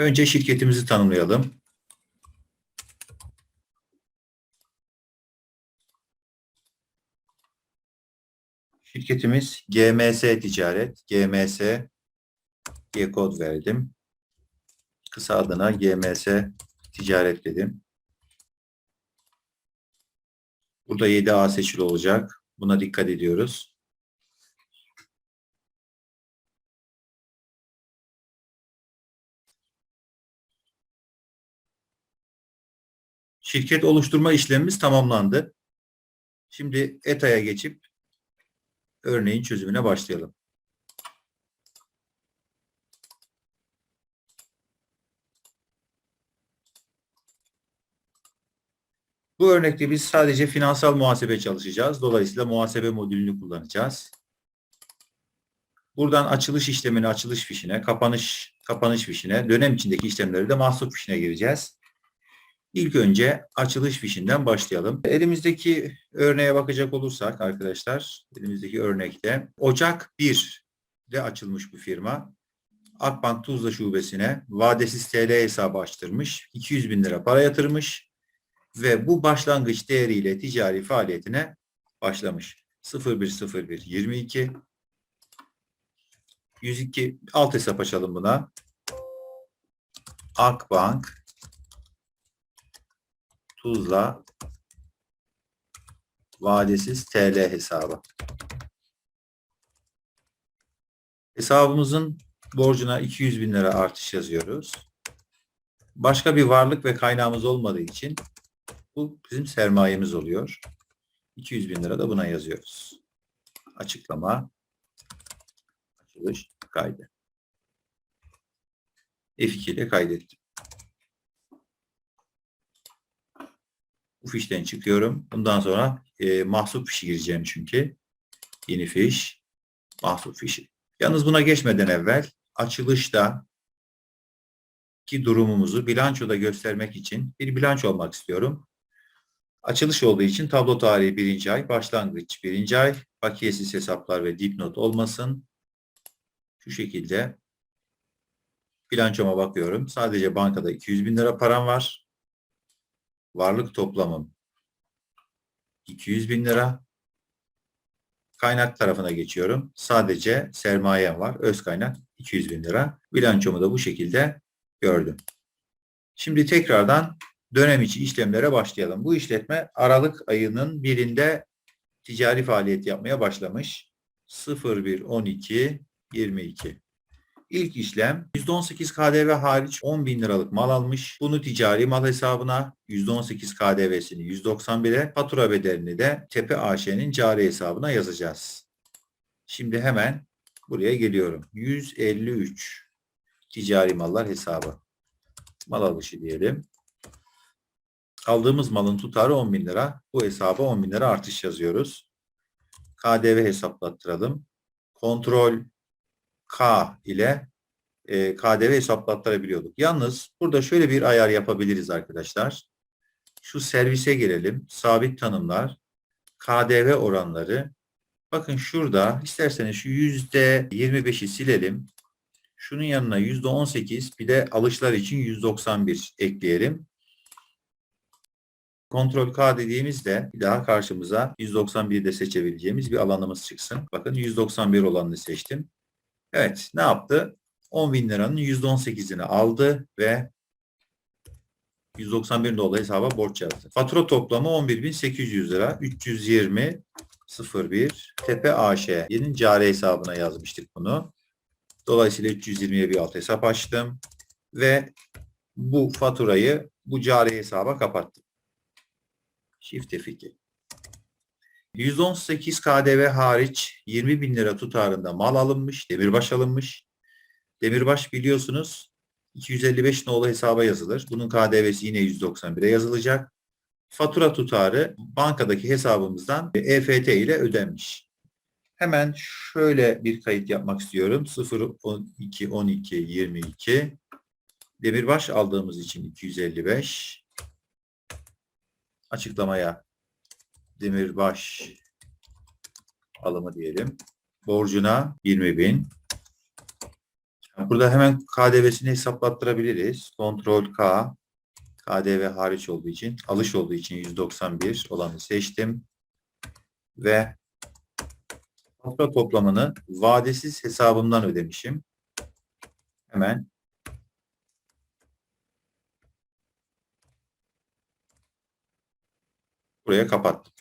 Önce şirketimizi tanımlayalım. Şirketimiz GMS Ticaret. GMS G kod verdim. Kısa adına GMS Ticaret dedim. Burada 7A seçili olacak. Buna dikkat ediyoruz. Şirket oluşturma işlemimiz tamamlandı. Şimdi ETA'ya geçip örneğin çözümüne başlayalım. Bu örnekte biz sadece finansal muhasebe çalışacağız. Dolayısıyla muhasebe modülünü kullanacağız. Buradan açılış işlemini açılış fişine, kapanış kapanış fişine, dönem içindeki işlemleri de mahsup fişine gireceğiz. İlk önce açılış fişinden başlayalım. Elimizdeki örneğe bakacak olursak arkadaşlar, elimizdeki örnekte Ocak 1'de açılmış bu firma. Akbank Tuzla Şubesi'ne vadesiz TL hesabı açtırmış. 200 bin lira para yatırmış ve bu başlangıç değeriyle ticari faaliyetine başlamış. 0101 22 102 alt hesap açalım buna. Akbank Tuzla vadesiz TL hesabı. Hesabımızın borcuna 200 bin lira artış yazıyoruz. Başka bir varlık ve kaynağımız olmadığı için bu bizim sermayemiz oluyor. 200 bin lira da buna yazıyoruz. Açıklama, açılış, kaydı. F2 ile kaydettim. Bu fişten çıkıyorum. Bundan sonra e, mahsup fişi gireceğim çünkü. Yeni fiş, mahsup fişi. Yalnız buna geçmeden evvel açılışta ki durumumuzu bilançoda göstermek için bir bilanço olmak istiyorum. Açılış olduğu için tablo tarihi birinci ay, başlangıç birinci ay, bakiyesiz hesaplar ve dipnot olmasın. Şu şekilde bilançoma bakıyorum. Sadece bankada 200 bin lira param var. Varlık toplamım 200 bin lira. Kaynak tarafına geçiyorum. Sadece sermayem var. Öz kaynak 200 bin lira. Bilançomu da bu şekilde gördüm. Şimdi tekrardan dönem içi işlemlere başlayalım. Bu işletme Aralık ayının birinde ticari faaliyet yapmaya başlamış. 01 22 İlk işlem %18 KDV hariç 10 bin liralık mal almış. Bunu ticari mal hesabına %18 KDV'sini 191'e fatura bedelini de Tepe AŞ'nin cari hesabına yazacağız. Şimdi hemen buraya geliyorum. 153 ticari mallar hesabı. Mal alışı diyelim. Aldığımız malın tutarı 10 bin lira. Bu hesaba 10 bin lira artış yazıyoruz. KDV hesaplattıralım. Kontrol K ile e, KDV hesaplattırabiliyorduk. Yalnız burada şöyle bir ayar yapabiliriz arkadaşlar. Şu servise gelelim. Sabit tanımlar. KDV oranları. Bakın şurada isterseniz şu yüzde 25'i silelim. Şunun yanına yüzde 18 bir de alışlar için 191 ekleyelim. Kontrol K dediğimizde bir daha karşımıza 191'de seçebileceğimiz bir alanımız çıksın. Bakın 191 olanını seçtim. Evet ne yaptı? 10 bin liranın %18'ini aldı ve 191 dolar hesaba borç yazdı. Fatura toplamı 11.800 lira. 320 01 Tepe AŞ'nin cari hesabına yazmıştık bunu. Dolayısıyla 320'ye bir alt hesap açtım ve bu faturayı bu cari hesaba kapattım. Shift F2. 118 KDV hariç 20 bin lira tutarında mal alınmış, demirbaş alınmış. Demirbaş biliyorsunuz 255 nolu hesaba yazılır. Bunun KDV'si yine 191'e yazılacak. Fatura tutarı bankadaki hesabımızdan EFT ile ödenmiş. Hemen şöyle bir kayıt yapmak istiyorum. 0 12 12 22 Demirbaş aldığımız için 255 açıklamaya Demirbaş alımı diyelim. Borcuna 20 bin Burada hemen KDV'sini hesaplattırabiliriz. Ctrl K. KDV hariç olduğu için, alış olduğu için 191 olanı seçtim. Ve fatura toplamını vadesiz hesabımdan ödemişim. Hemen buraya kapattım.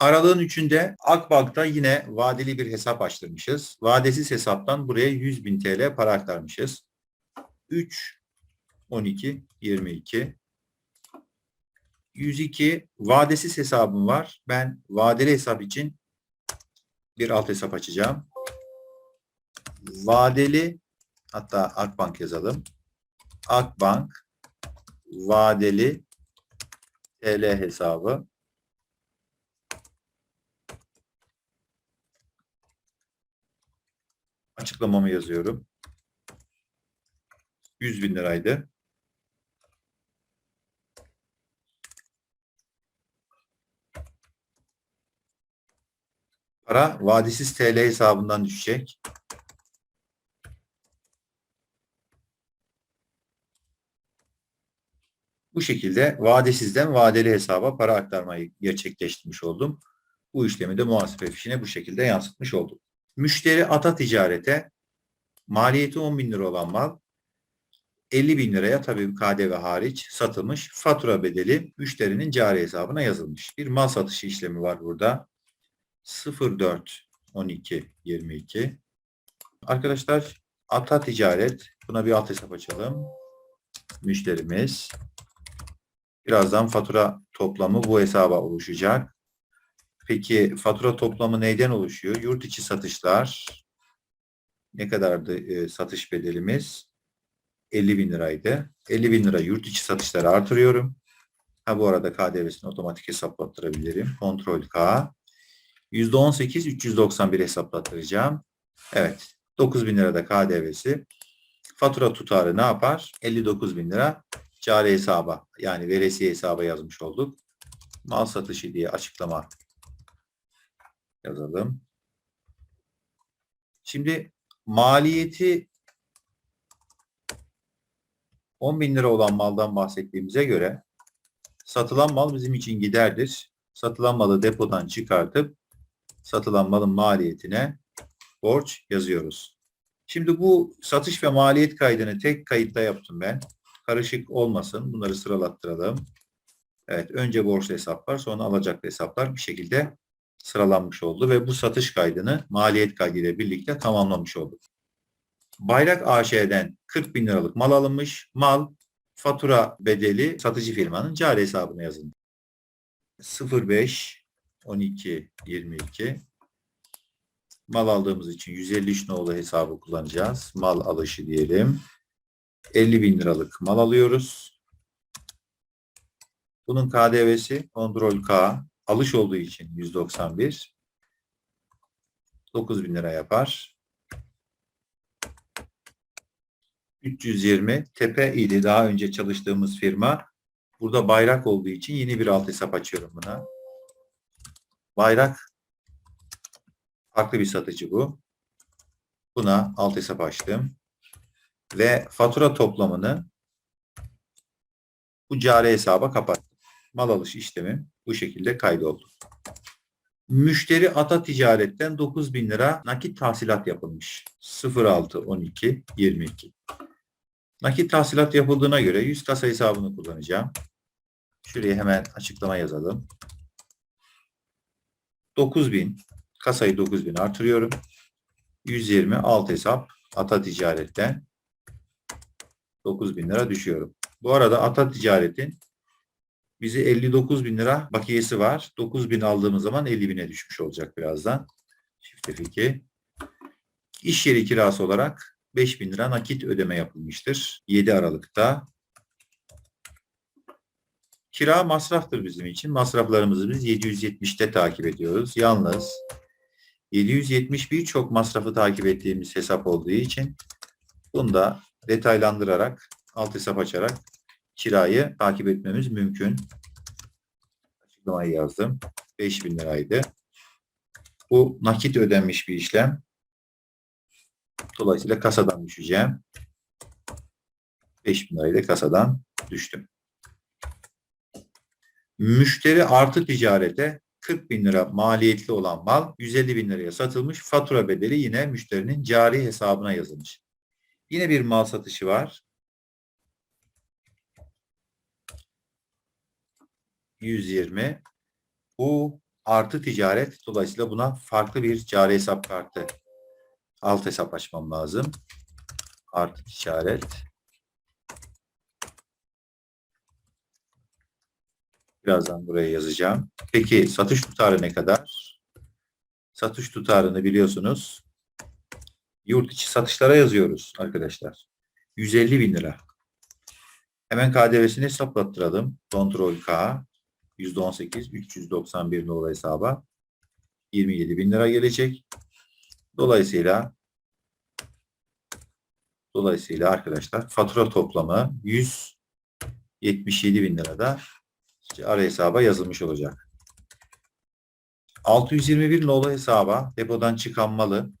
Aralığın 3'ünde Akbank'ta yine vadeli bir hesap açtırmışız. Vadesiz hesaptan buraya 100 bin TL para aktarmışız. 3, 12, 22. 102 vadesiz hesabım var. Ben vadeli hesap için bir alt hesap açacağım. Vadeli hatta Akbank yazalım. Akbank vadeli TL hesabı açıklamamı yazıyorum. 100 bin liraydı. Para vadisiz TL hesabından düşecek. Bu şekilde vadesizden vadeli hesaba para aktarmayı gerçekleştirmiş oldum. Bu işlemi de muhasebe fişine bu şekilde yansıtmış oldum. Müşteri ata ticarete maliyeti 10 bin lira olan mal 50 bin liraya tabii KDV hariç satılmış fatura bedeli müşterinin cari hesabına yazılmış. Bir mal satışı işlemi var burada. 04 12 22 Arkadaşlar ata ticaret buna bir alt hesap açalım. Müşterimiz birazdan fatura toplamı bu hesaba oluşacak. Peki fatura toplamı neyden oluşuyor? Yurt içi satışlar ne kadardı e, satış bedelimiz? 50 bin liraydı. 50 bin lira yurt içi satışları artırıyorum. Ha bu arada KDV'sini otomatik hesaplattırabilirim. Kontrol K. %18 391 hesaplattıracağım. Evet. 9 bin lirada KDV'si. Fatura tutarı ne yapar? 59 bin lira cari hesaba yani veresiye hesaba yazmış olduk. Mal satışı diye açıklama yazalım. Şimdi maliyeti 10 bin lira olan maldan bahsettiğimize göre satılan mal bizim için giderdir. Satılan malı depodan çıkartıp satılan malın maliyetine borç yazıyoruz. Şimdi bu satış ve maliyet kaydını tek kayıtta yaptım ben. Karışık olmasın. Bunları sıralattıralım. Evet. Önce borçlu hesaplar sonra alacaklı hesaplar bir şekilde sıralanmış oldu ve bu satış kaydını maliyet kaydıyla birlikte tamamlamış olduk. Bayrak AŞ'den 40 bin liralık mal alınmış. Mal fatura bedeli satıcı firmanın cari hesabına yazılmış. 05 12 22 mal aldığımız için 153 nolu hesabı kullanacağız. Mal alışı diyelim. 50 bin liralık mal alıyoruz. Bunun KDV'si kontrol K alış olduğu için 191 9 bin lira yapar. 320 Tepe idi daha önce çalıştığımız firma. Burada bayrak olduğu için yeni bir alt hesap açıyorum buna. Bayrak farklı bir satıcı bu. Buna alt hesap açtım. Ve fatura toplamını bu cari hesaba kapattım. Mal alış işlemi bu şekilde kaydoldu. Müşteri ata ticaretten 9 bin lira nakit tahsilat yapılmış. 06 12 22. Nakit tahsilat yapıldığına göre 100 kasa hesabını kullanacağım. Şuraya hemen açıklama yazalım. 9000 kasayı 9000 artırıyorum. 120 alt hesap ata ticaretten 9000 lira düşüyorum. Bu arada ata ticaretin bize 59 bin lira bakiyesi var. 9 bin aldığımız zaman 50 bine düşmüş olacak birazdan. Çifte fiki. İş yeri kirası olarak 5 bin lira nakit ödeme yapılmıştır. 7 Aralık'ta. Kira masraftır bizim için. Masraflarımızı biz 770'te takip ediyoruz. Yalnız 771 çok masrafı takip ettiğimiz hesap olduğu için bunu da detaylandırarak alt hesap açarak kirayı takip etmemiz mümkün. Açıklamayı yazdım. 5000 liraydı. Bu nakit ödenmiş bir işlem. Dolayısıyla kasadan düşeceğim. 5 bin lirayla kasadan düştüm. Müşteri artı ticarete 40 bin lira maliyetli olan mal 150 bin liraya satılmış. Fatura bedeli yine müşterinin cari hesabına yazılmış. Yine bir mal satışı var. 120. Bu artı ticaret. Dolayısıyla buna farklı bir cari hesap kartı alt hesap açmam lazım. Artı ticaret. Birazdan buraya yazacağım. Peki satış tutarı ne kadar? Satış tutarını biliyorsunuz. Yurt içi satışlara yazıyoruz arkadaşlar. 150 bin lira. Hemen KDV'sini hesaplattıralım. Kontrol K. %18. 391 dolar hesaba. 27 bin lira gelecek. Dolayısıyla dolayısıyla arkadaşlar fatura toplamı 177 bin lirada ara hesaba yazılmış olacak. 621 nolu hesaba depodan çıkan malı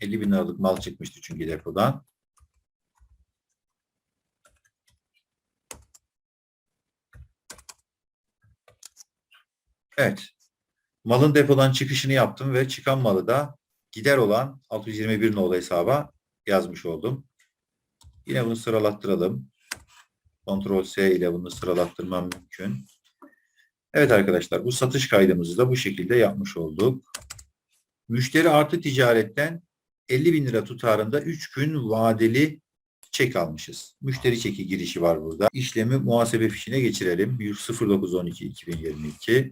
50 bin liralık mal çıkmıştı çünkü depodan. Evet. Malın depodan çıkışını yaptım ve çıkan malı da gider olan 621 nolu hesaba yazmış oldum. Yine bunu sıralattıralım. Ctrl S ile bunu sıralattırmam mümkün. Evet arkadaşlar bu satış kaydımızı da bu şekilde yapmış olduk. Müşteri artı ticaretten 50 bin lira tutarında 3 gün vadeli çek almışız. Müşteri çeki girişi var burada. İşlemi muhasebe fişine geçirelim. 0912-2022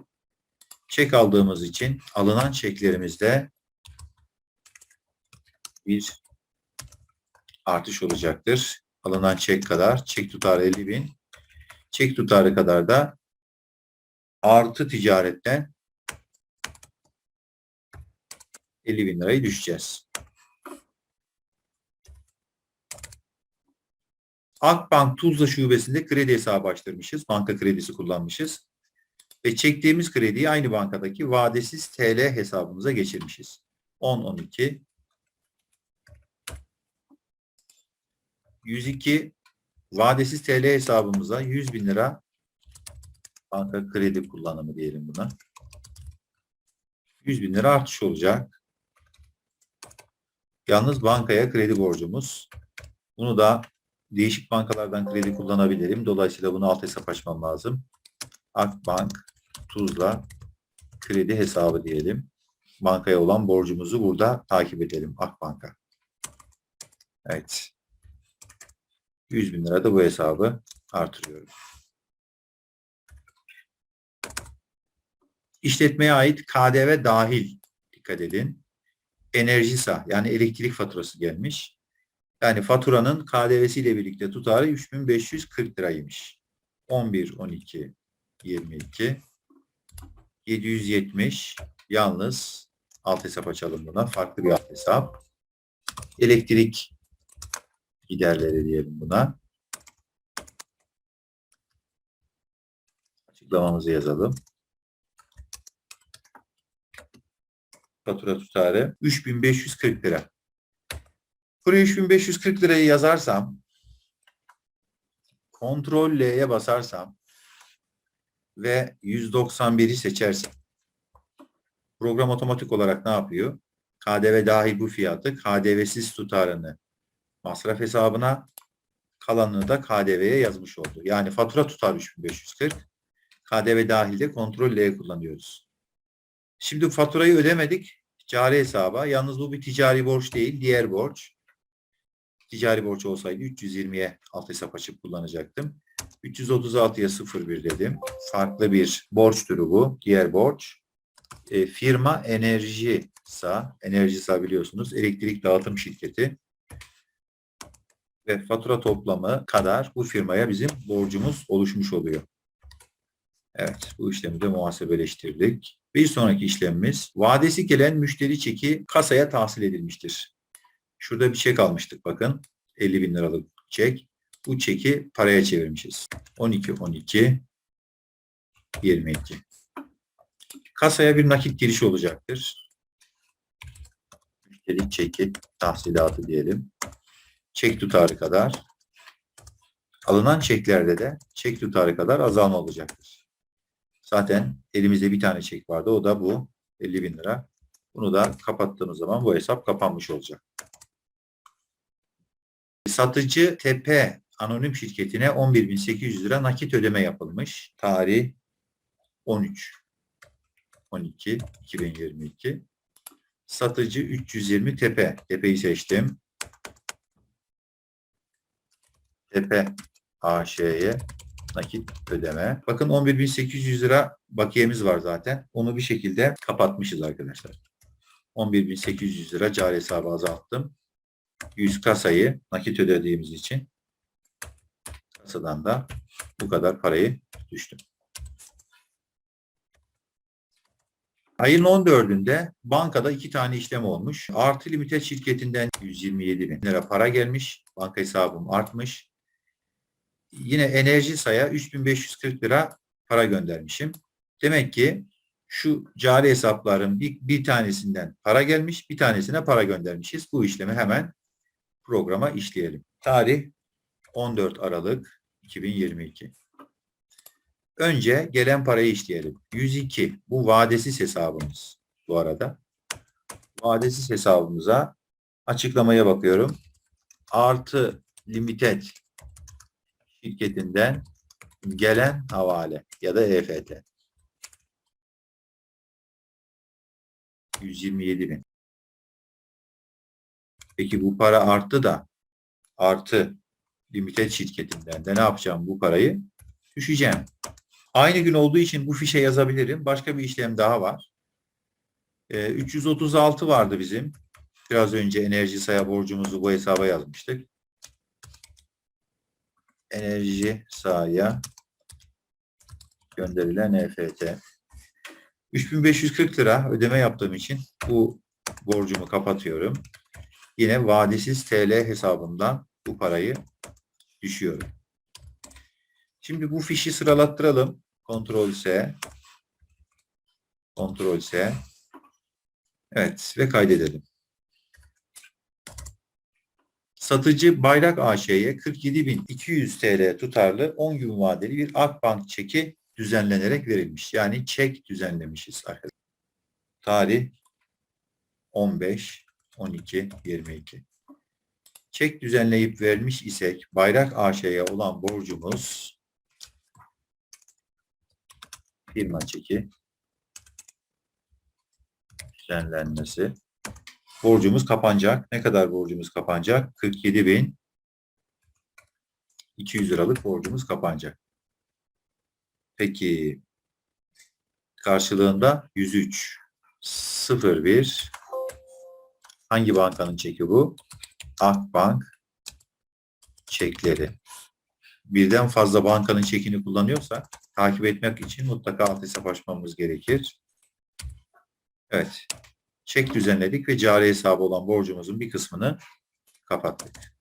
çek aldığımız için alınan çeklerimizde bir artış olacaktır. Alınan çek kadar, çek tutarı 50 bin, çek tutarı kadar da artı ticaretten 50 bin lirayı düşeceğiz. Akbank Tuzla Şubesi'nde kredi hesabı açtırmışız. Banka kredisi kullanmışız. Ve çektiğimiz krediyi aynı bankadaki vadesiz TL hesabımıza geçirmişiz. 10-12 102 vadesiz TL hesabımıza 100 bin lira banka kredi kullanımı diyelim buna. 100 bin lira artış olacak. Yalnız bankaya kredi borcumuz. Bunu da değişik bankalardan kredi kullanabilirim. Dolayısıyla bunu alt hesap açmam lazım. Akbank Tuzla kredi hesabı diyelim. Bankaya olan borcumuzu burada takip edelim. Akbank'a. Evet. 100 bin lira da bu hesabı artırıyorum. İşletmeye ait KDV dahil dikkat edin. Enerjisa yani elektrik faturası gelmiş. Yani faturanın KDV'si ile birlikte tutarı 3540 liraymış. 11, 12, 22, 770 yalnız alt hesap açalım buna. Farklı bir alt hesap. Elektrik giderleri diyelim buna. Açıklamamızı yazalım. Fatura tutarı 3540 lira. Buraya 3540 lirayı yazarsam kontrol L'ye basarsam ve 191'i seçersem program otomatik olarak ne yapıyor? KDV dahil bu fiyatı KDV'siz tutarını masraf hesabına kalanını da KDV'ye yazmış oldu. Yani fatura tutar 3540. KDV dahilde kontrol L kullanıyoruz. Şimdi faturayı ödemedik cari hesaba. Yalnız bu bir ticari borç değil, diğer borç. Ticari borç olsaydı 320'ye alt hesap açıp kullanacaktım. 336'ya 01 dedim. Farklı bir borç türü bu. Diğer borç. E, firma Enerjisa, Enerjisa biliyorsunuz elektrik dağıtım şirketi ve fatura toplamı kadar bu firmaya bizim borcumuz oluşmuş oluyor. Evet, bu işlemi de muhasebeleştirdik. Bir sonraki işlemimiz, vadesi gelen müşteri çeki kasaya tahsil edilmiştir. Şurada bir çek almıştık bakın. 50 bin liralık çek. Bu çeki paraya çevirmişiz. 12, 12, 22. Kasaya bir nakit girişi olacaktır. Kredi çeki tahsilatı diyelim. Çek tutarı kadar. Alınan çeklerde de çek tutarı kadar azalma olacaktır. Zaten elimizde bir tane çek vardı. O da bu. 50 bin lira. Bunu da kapattığımız zaman bu hesap kapanmış olacak. Satıcı Tepe anonim şirketine 11.800 lira nakit ödeme yapılmış. Tarih 13 12 2022. Satıcı 320 Tepe. Tepe'yi seçtim. Tepe AŞ'ye nakit ödeme. Bakın 11.800 lira bakiyemiz var zaten. Onu bir şekilde kapatmışız arkadaşlar. 11.800 lira cari hesabı azalttım. 100 kasayı nakit ödediğimiz için kasadan da bu kadar parayı düştüm. Ayın 14'ünde bankada iki tane işlem olmuş. Artı Limited şirketinden 127 bin lira para gelmiş. Banka hesabım artmış. Yine enerji saya 3540 lira para göndermişim. Demek ki şu cari hesapların bir, bir tanesinden para gelmiş, bir tanesine para göndermişiz. Bu işlemi hemen programa işleyelim. Tarih 14 Aralık 2022. Önce gelen parayı işleyelim. 102 bu vadesiz hesabımız bu arada. Vadesiz hesabımıza açıklamaya bakıyorum. Artı limited şirketinden gelen havale ya da EFT. 127 bin. Peki bu para arttı da artı limited şirketinden de ne yapacağım bu parayı? Düşeceğim. Aynı gün olduğu için bu fişe yazabilirim. Başka bir işlem daha var. Ee, 336 vardı bizim. Biraz önce enerji saya borcumuzu bu hesaba yazmıştık. Enerji sahaya gönderilen EFT. 3540 lira ödeme yaptığım için bu borcumu kapatıyorum. Yine vadesiz TL hesabımdan bu parayı düşüyorum. Şimdi bu fişi sıralattıralım. Ctrl S. Ctrl S. Evet ve kaydedelim. Satıcı Bayrak AŞ'ye 47.200 TL tutarlı 10 gün vadeli bir Akbank çeki düzenlenerek verilmiş. Yani çek düzenlemişiz arkadaşlar. Tarih 15 12 22. Çek düzenleyip vermiş isek Bayrak AŞ'ye olan borcumuz firma çeki düzenlenmesi. Borcumuz kapanacak. Ne kadar borcumuz kapanacak? 47.200 liralık borcumuz kapanacak. Peki karşılığında 103 01 hangi bankanın çeki bu? Akbank çekleri. Birden fazla bankanın çekini kullanıyorsak takip etmek için mutlaka alt hesap açmamız gerekir. Evet. Çek düzenledik ve cari hesabı olan borcumuzun bir kısmını kapattık.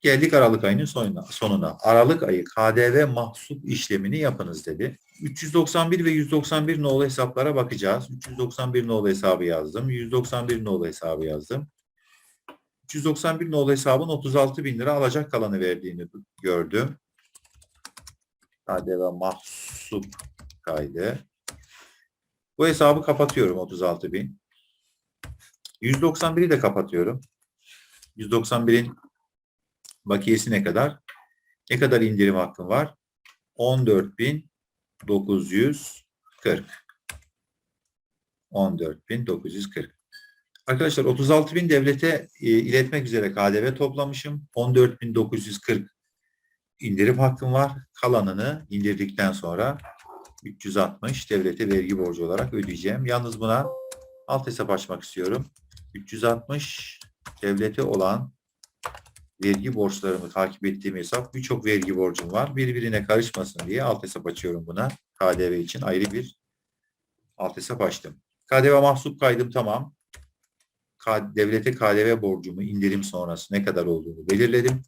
Geldik Aralık ayının sonuna. sonuna. Aralık ayı KDV mahsup işlemini yapınız dedi. 391 ve 191 nolu hesaplara bakacağız. 391 nolu hesabı yazdım. 191 nolu hesabı yazdım. 391 nolu hesabın 36 bin lira alacak kalanı verdiğini gördüm. KDV mahsup kaydı. Bu hesabı kapatıyorum 36 bin. 191'i de kapatıyorum. 191'in bakiyesi ne kadar? Ne kadar indirim hakkım var? 14.940. 14.940. Arkadaşlar 36.000 devlete e, iletmek üzere KDV toplamışım. 14.940 indirim hakkım var. Kalanını indirdikten sonra 360 devlete vergi borcu olarak ödeyeceğim. Yalnız buna alt hesap açmak istiyorum. 360 devlete olan vergi borçlarımı takip ettiğim hesap birçok vergi borcum var. Birbirine karışmasın diye alt hesap açıyorum buna. KDV için ayrı bir alt hesap açtım. KDV mahsup kaydım tamam. Devlete KDV borcumu indirim sonrası ne kadar olduğunu belirledim.